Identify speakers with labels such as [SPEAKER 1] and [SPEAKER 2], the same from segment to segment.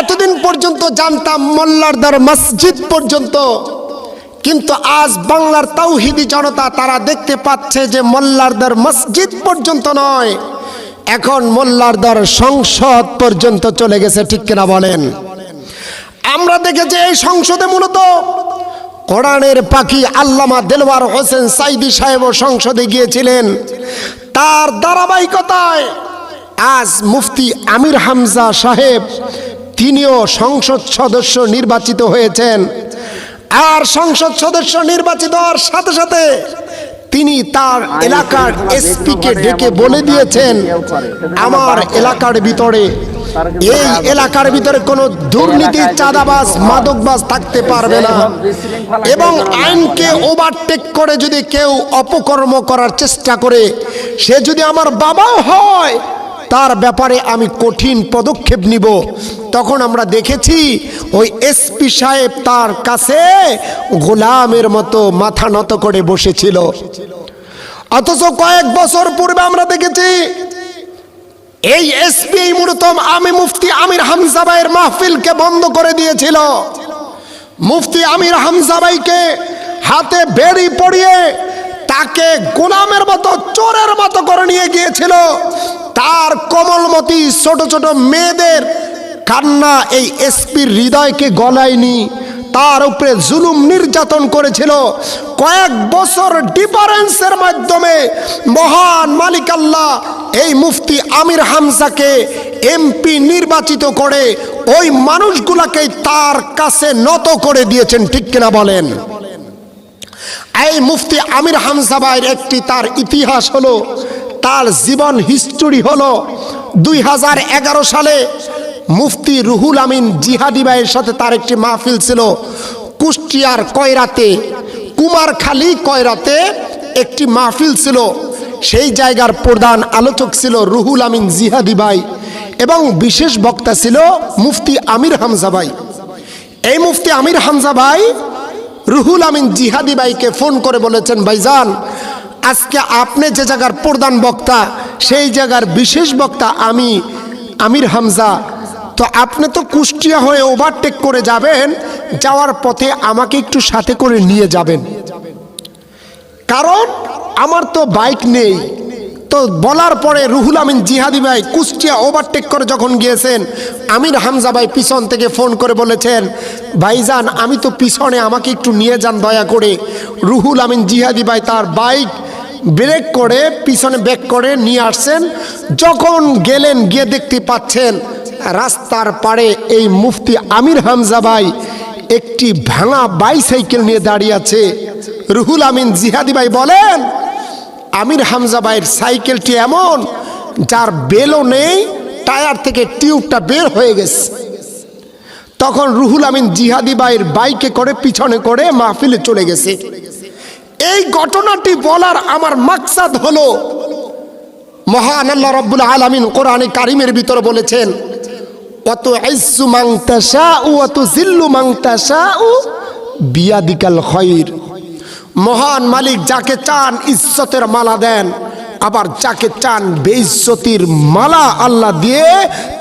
[SPEAKER 1] এতদিন পর্যন্ত জানতাম মোল্লারদার মসজিদ পর্যন্ত। কিন্তু আজ বাংলার তাওহিদি জনতা তারা দেখতে পাচ্ছে যে মোল্লারদার মসজিদ পর্যন্ত নয়, এখন মোল্লারদার সংসদ পর্যন্ত চলে গেছে, ঠিক কিনা বলেন? আমরা দেখেছি এই সংসদে মূলত কোরআনের পাখি আল্লামা দেলওয়ার হোসেন সাইদি সাহেবও সংসদে গিয়েছিলেন। তার ধারাবাহিকতায় আজ মুফতি আমির হামজা সাহেব তিনিও সংসদ সদস্য নির্বাচিত হয়েছেন। আর সংসদ সদস্য নির্বাচিত হওয়ার সাথে সাথে তিনি তার এলাকার এসপিকে ডেকে বলে দিয়েছেন, আমার এলাকার ভিতরে, এই এলাকার ভিতরে কোনো দুর্নীতি, চাঁদাবাজ, মাদকবাজ থাকতে পারবে না। এবং আইনকে ওভারটেক করে যদি কেউ অপকর্ম করার চেষ্টা করে, সে যদি আমার বাবাও হয়, তার ব্যাপারে আমি কঠিন পদক্ষেপ নিব। তখন আমরা দেখেছি ওই এসপি সাহেব তার কাছে গোলামের মতো মাথা নত করে বসেছিল। অথচ কয়েক বছর পূর্বে আমরা দেখেছি, এই এসপি মূলত আমি মুফতি আমির হামজাবাইয়ের মাহফিলকে বন্ধ করে দিয়েছিল। মুফতি আমির হামজাবাইকে হাতে বেড়ি পড়িয়ে তাকে গোলামের মতো, চোরের মতো করে নিয়ে গিয়েছিল। তার কোমলমতি ছোট ছোট মেয়েদের কান্না এই এসপির হৃদয়কে গলায়নি। তার উপরে জুলুম নির্যাতন করেছিল। কয়েক বছর ডিফারেন্সের মাধ্যমে মহান মালিক আল্লাহ এই মুফতি আমির হামজাকে এমপি নির্বাচিত করে ওই মানুষগুলাকে তার কাছে নত করে দিয়েছেন, ঠিক কিনা বলেন? এই মুফতি আমির হামজা ভাইয়ের একটি তার ইতিহাস হলো, তার জীবন হিস্টোরি হলো দুই হাজার এগারো সালে মুফতি রুহুল আমিন জিহাদি ভাইয়ের সাথে তার একটি মাহফিল ছিল। কুষ্টিয়ার কয়রাতে, কুমারখালী কয়রাতে একটি মাহফিল ছিল। সেই জায়গার প্রধান আলোচক ছিল রুহুল আমিন জিহাদি ভাই এবং বিশেষ বক্তা ছিল মুফতি আমির হামজা ভাই। এই মুফতি আমির হামজা ভাই রুহুল আমিন জিহাদি ভাইকে ফোন করে বলেছেন, ভাইজান, আজকে আপনি যে জায়গার প্রধান বক্তা, সেই জায়গার বিশেষ বক্তা আমি, আমির হামজা। তো আপনি তো কুষ্টিয়া হয়ে ওভারটেক করে যাবেন, যাওয়ার পথে আমাকে একটু সাথে করে নিয়ে যাবেন। কারণ আমার তো বাইক নেই। তো বলার পরে রুহুল আমিন জিহাদি ভাই কুষ্টিয়া ওভারটেক করে যখন গিয়েছেন, আমির হামজা ভাই পিছন থেকে ফোন করে বলেছেন, ভাইজান, আমি তো পিছনে আমাকে একটু নিয়ে যান দয়া করে। রুহুল আমিন জিহাদি ভাই তার বাইক ব্রেক করে পিছনে ব্যাক করে নিয়ে আসছেন। যখন গেলেন, গিয়ে দেখতে পাচ্ছেন রাস্তার পাড়ে এই মুফতি আমির হামজা ভাই একটি ভাঙা বাইসাইকেল নিয়ে দাঁড়িয়ে আছে। রুহুল আমিন জিহাদি ভাই বলেন, আমির হামজা ভাইয়ের সাইকেলটি এমন, যার বেলও নেই, টায়ার থেকে টিউবটা বের হয়ে গেছে। তখন রুহুল আমিন জিহাদি ভাইয়ের বাইকে করে পিছনে করে মাহফিলে চলে গেছে। এই ঘটনাটি বলার আমার মাকসাদ হলো, মহান আল্লাহ রব্বুল আলমিন কোরআনে কারিমের ভিতরে বলেছেন অত অত মহান মালিক যাকে চান ইজ্জতের মালা দেন, আবার যাকে চান বেইজ্জতির মালা আল্লাহ দিয়ে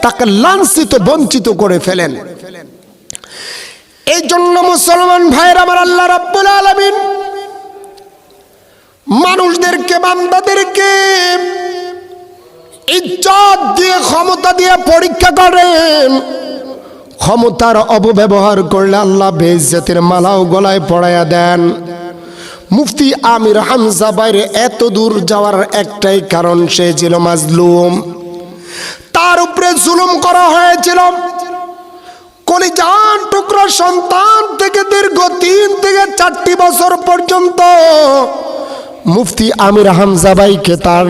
[SPEAKER 1] তাকে লাঞ্ছিত, বঞ্চিত করে ফেলেন। এই জন্য মুসলমান ভাইয়ের, আমার আল্লাহ রাব্বুল আলামিন মানুষদেরকে, বান্দাদেরকে ইজ্জত দিয়ে ক্ষমতা দিয়ে পরীক্ষা করেন। ক্ষমতার অপব্যবহার করলে আল্লাহ বেইজ্জতের মালাও গলায় পড়াইয়া দেন। মুফতি আমির হামজা বাইরে এত দূর যাওয়ার একটাই কারণ, সে ছিল মাজলুম। তার উপরে জুলুম করা হয়েছিল। কলিজান টুকরা সন্তান থেকে দীর্ঘ তিন থেকে চারটি বছর পর্যন্ত মুফতি আমির হামজা ভাইকে তার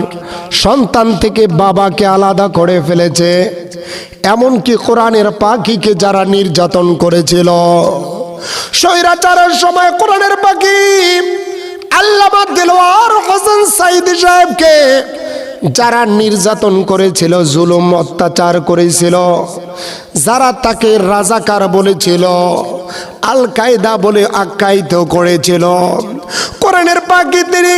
[SPEAKER 1] সন্তান থেকে বাবাকে আলাদা করে ফেলেছে। এমনকি কোরআনের পাখিকে যারা নির্যাতন করেছিল। স্বৈরাচারের সময় কোরআনের পাখি সাহেবকে যারা নির্যাতন করেছিল, জুলুম অত্যাচার করেছিল, যারা তাকে রাজাকার বলেছিল আল কায়দা বলে আখ্যায়িত করেছিল কোরআনের পাখি তিনি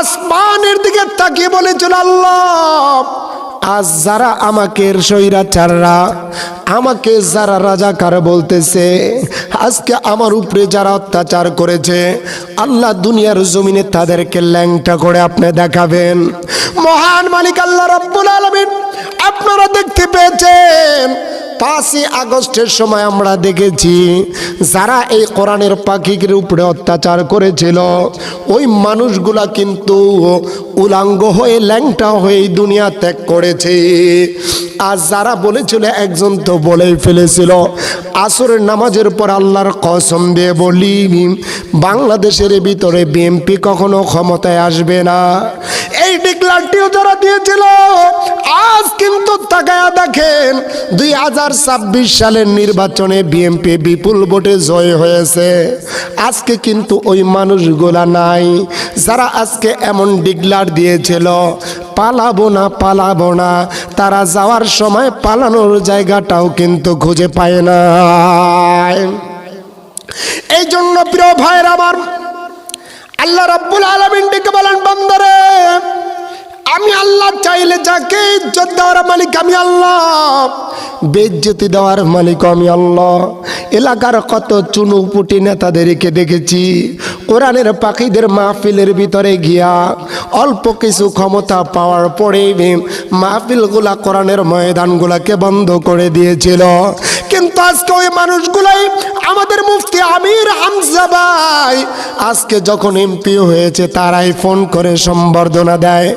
[SPEAKER 1] আসমানের দিকে তাকিয়ে বলেছিল, আল্লাহ, আজ যারা আমাকে স্বৈরাচাররা আমাকে যারা রাজাকার বলতেছে, আজকে আমার উপরে যারা অত্যাচার করেছে, আল্লাহ দুনিয়ার জমিনে তাদেরকে ল্যাংটা করে আপনি দেখাবেন। মহান মালিক আল্লাহ রব্বুল আলমিন, আপনারা দেখতে পেয়েছেন পাঁচই আগস্টের সময় আমরা দেখেছি, যারা এই কোরআনের পাখির উপরে অত্যাচার করেছিল, ওই মানুষগুলা কিন্তু উলাঙ্গ হয়ে, ল্যাংটা হয়ে দুনিয়া ত্যাগ করেছে। আর যারা বলেছিল, একজন তো বলেই ফেলেছিল, আসরের নামাজের পর আল্লাহর কসম দিয়ে বলি, বাংলাদেশের ভিতরে বিএমপি কখনো ক্ষমতায় আসবে না। এই ডিক্লারটিও যারা দিয়েছিল, আজ কিন্তু তাকায়া দেখেন, দুই হাজার ছাব্বিশ সালের নির্বাচনে বিএমপি বিপুল ভোটে জয় হয়েছে। আজকে কিন্তু ওই মানুষগুলা নাই, যারা আজকে এমন ডিক্লার দিয়েছিল, পালাবো না পালাবো না, তারা যাওয়ার সময় পালানোর জায়গাটাও কিন্তু খুঁজে পায় না এই জন্য প্রিয় ভাইয়ের আমার, আল্লাহ রব্বুল আলমিন ডেকে বলেন, বন্দরে, আমি আল্লাহ চাইলে যাকে ইজ্জত দেওয়ার মালিক আমি আল্লাহ। বেজ্জতি দেওয়ার মালিক আমি আল্লাহ। এলাকার কত চুনুপুটি নেতাদেরকে দেখেছি। কোরআনের পাখিদের মাহফিলের ভিতরে গিয়া অল্প কিছু ক্ষমতা পাওয়ার পরে মাহফিলগুলা কোরআনের ময়দানগুলাকে বন্ধ করে দিয়েছিল। কিন্তু আজকে ওই মানুষগুলাই আমাদের মুফতি আমির হামজাবাই আজকে যখন এমপি হয়েছে, তারাই ফোন করে সম্বর্ধনা দেয়।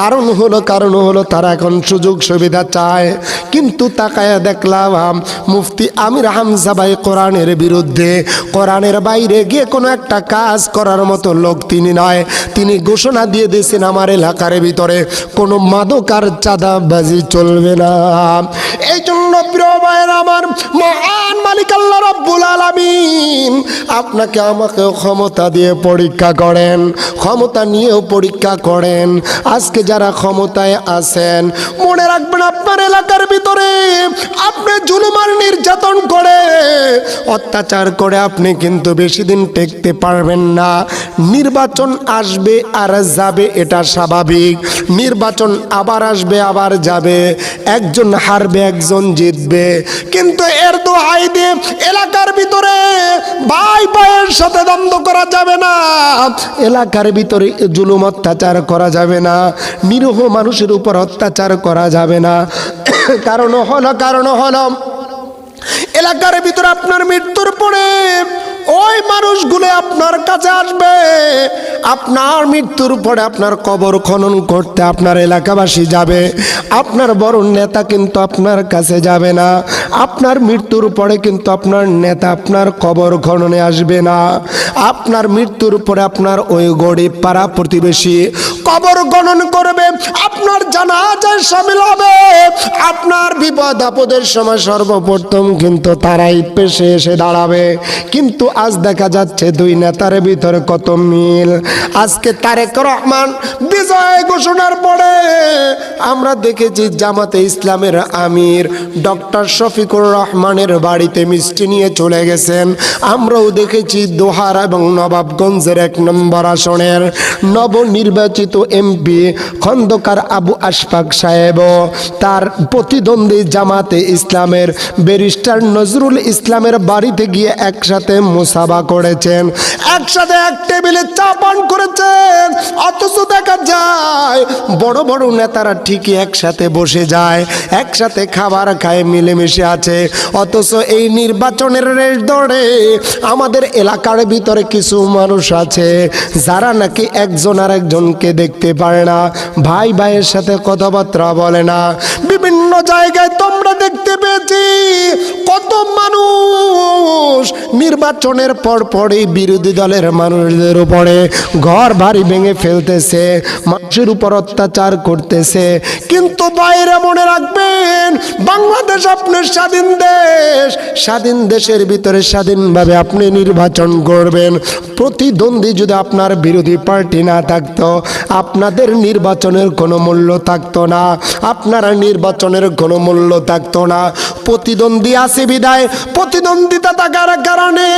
[SPEAKER 1] কারণ হলো কারণ হলো, তারা এখন সুযোগ সুবিধা চায়। কিন্তু তাকায় দেখলাম, মুফতি আমির হামজা ভাই কোরআনের বিরুদ্ধে, কোরআনের বাইরে গিয়ে কোনো একটা কাজ করার মতো লোক তিনি নয়। তিনি ঘোষণা দিয়ে দিয়েছেন আমার এলাকার ভিতরে, কোনো মাদকার চাঁদাবাজি চলবে না। এই জন্য প্রিয় ভাইয়ের আমার মহান মালিক আল্লাহ রব্বুল আলামিন, আপনাকে আমাকে ক্ষমতা দিয়ে পরীক্ষা করেন, ক্ষমতা নিয়েও পরীক্ষা করেন। আজকে যারা ক্ষমতায় আছেন, মনে রাখবেন আপনার এলাকার ভিতরে আপনি জুলুমার নির্যাতন করে, অত্যাচার করে আপনি কিন্তু বেশি দিন টেকতে পারবেন না। নির্বাচন আসবে আর যাবে, এটা স্বাভাবিক। নির্বাচন আবার আসবে, আবার যাবে। একজন হারবে, একজন জিতবে। কিন্তু এর দোহাই দিয়ে এলাকার ভিতরে ভাই ভাইয়ের সাথে দ্বন্দ্ব করা যাবে না। এলাকার ভিতরে জুলুম অত্যাচার করা যাবে না। নিরীহ মানুষের উপর অত্যাচার করা যাবে না। কারণ হলো কারণ হলো এলাকার ভিতরে আপনার মৃত্যুর পরে ওই মানুষগুলো আপনার কাছে আসবে। আপনার মৃত্যুর পরে আপনার কবর খনন করতে আপনার এলাকাবাসী যাবে। আপনার বড় নেতা কিন্তু আপনার কাছে যাবে না। আপনার মৃত্যুর পরে কিন্তু আপনার নেতা আপনার কবর খননে আসবে না। আপনার মৃত্যুর পরে আপনার ওই গরিব পাড়া প্রতিবেশী কবর গণন করবে, আপনার জানাজায় সামিল হবে। আপনার বিপদ আপদের সময় সর্বপ্রথম কিন্তু তারাই পেশে এসে দাঁড়াবে। কিন্তু আজ দেখা যাচ্ছে দুই নেতার ভিতরে কত মিল। আজকে তারেক রহমান বিজয় ঘোষণার পরে আমরা দেখেছি জামাতে ইসলামের আমির ডক্টর শফিকুর রহমানের বাড়িতে মিষ্টি নিয়ে চলে গেছেন। আমরাও দেখেছি দোহার এবং নবাবগঞ্জের এক নম্বর আসনের নবনির্বাচিত এমপি খন্দকার আবু আশফাক সাহেব, তার প্রতিদ্বন্দ্বী জামাতে ইসলামের ব্যারিস্টার নজরুল ইসলামের বাড়িতে গিয়ে একসাথে মুসাবা করেছেন। একসাথে এক টেবিলে চা পান করেছেন। অথচ দেখা যায়, বড় বড় নেতারা ঠিকই একসাথে বসে যায়, একসাথে খাবার খায়, মিলেমিশে আছে। অথচ এই নির্বাচনের রেশ ধরে আমাদের এলাকার ভিতরে কিছু মানুষ আছে, যারা নাকি একজন আর একজনকে দেখতে পারে না। ভাই ভাইয়ের সাথে কথাবার্তা বলে না। বিভিন্ন জায়গায় তোমরা দেখতে পেয়েছি। কত মানুষ নির্বাচনের পর পরই বিরোধী দলের মানুষদের উপরে ঘর বাড়ি ভেঙে ফেলতেছে, মানুষের উপর অত্যাচার করতেছে। কিন্তু বাইরে মনে রাখবেন, বাংলাদেশ আপনার স্বাধীন দেশ। স্বাধীন দেশের ভিতরে স্বাধীনভাবে আপনি নির্বাচন করবেন। প্রতিদ্বন্দ্বী যদি আপনার বিরোধী পার্টি না থাকতো, আপনাদের নির্বাচনের কোনো মূল্য থাকতো না। আপনারা নির্বাচনের কোনো মূল্য থাকতো না প্রতিদ্বন্দ্বী আছে বিদায়। প্রতিদ্বন্দ্বিতা থাকার কারণে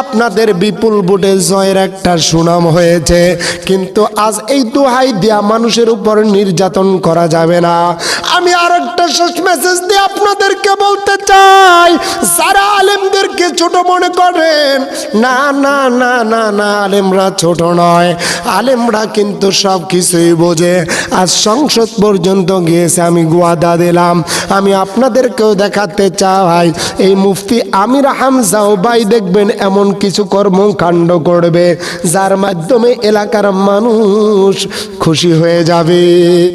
[SPEAKER 1] আপনাদের বিপুল ভোটে জয়ের একটা সুনাম হয়েছে। কিন্তু আজ এই দোহাই দেয়া মানুষের উপর নির্যাতন করা যাবে না। আমি আর একটা শেষ মেসেজ দিয়ে আপনাদেরকে বলতে চাই, যারা আলেমদেরকে ছোট মনে করেন, না না না না না, আলেমরা ছোট নয়। আলেমরা কিন্তু সব কিছুই বোঝে। আজ সংসদ পর্যন্ত গিয়েছে, আমি গুয়াদা দিলাম। আমি আপনাদেরকেও দেখাতে চাই এই মুফতি আমির হামজাও ভাই দেখবেন এমন কিছু কর্মকাণ্ড করবে, যার মাধ্যমে এলাকার মানুষ খুশি হয়ে যাবে।